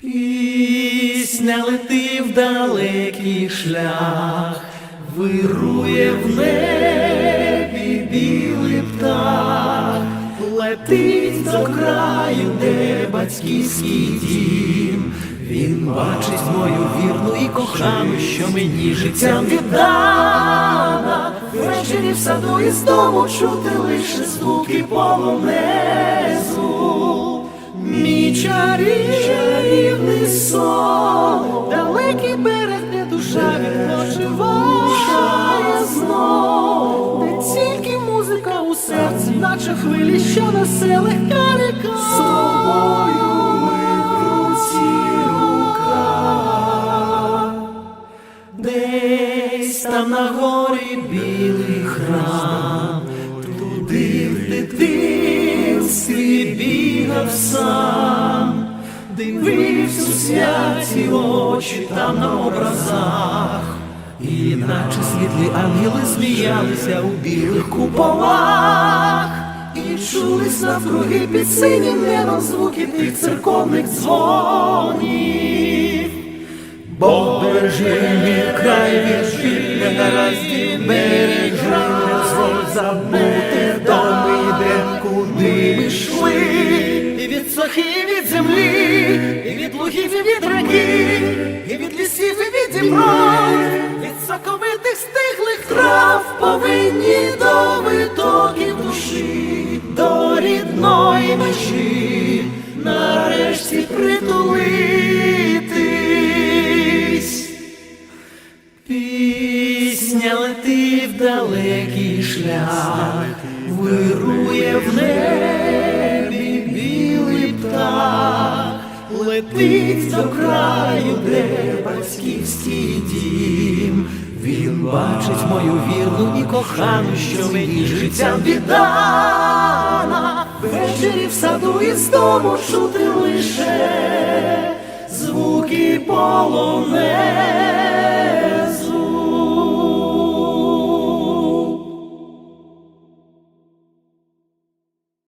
Пісня лети в далекий шлях, вирує в небі білий птах, летить до краю, де батьківський дім. Він бачить мою вірну і кохану, що мені життям віддана. Ввечері в саду із дому чути лише звуки полонезу. Далекий берег, де душа відпочиває знов, не тільки музика у серці, наче хвилі, що несе легка ріка. З рука. Десь там на горі білий храм, туди в дитинстві бігав сам, дивився у святі очі там на образах, і наче світлі ангели сміялися у білих куполах, і чулись навкруги під синім небом звуки тих церковних дзвонів. Бог бережи мій край від жінки негараздів, бережи, не дозволь забути доми, де куди ми йшли. І від сохи, від землі, лугів, і від реки, і від лісів, і від дібров, від соковитих стиглих трав повинні до витоків душі, до рідної межі, нарешті притулитись. Пісня летить в далекий шлях, летить до краю, де батьківський дім. Він бачить мою вірну і кохану, що мені життям віддана. Ввечері в саду і з дому чути лише звуки полонезу.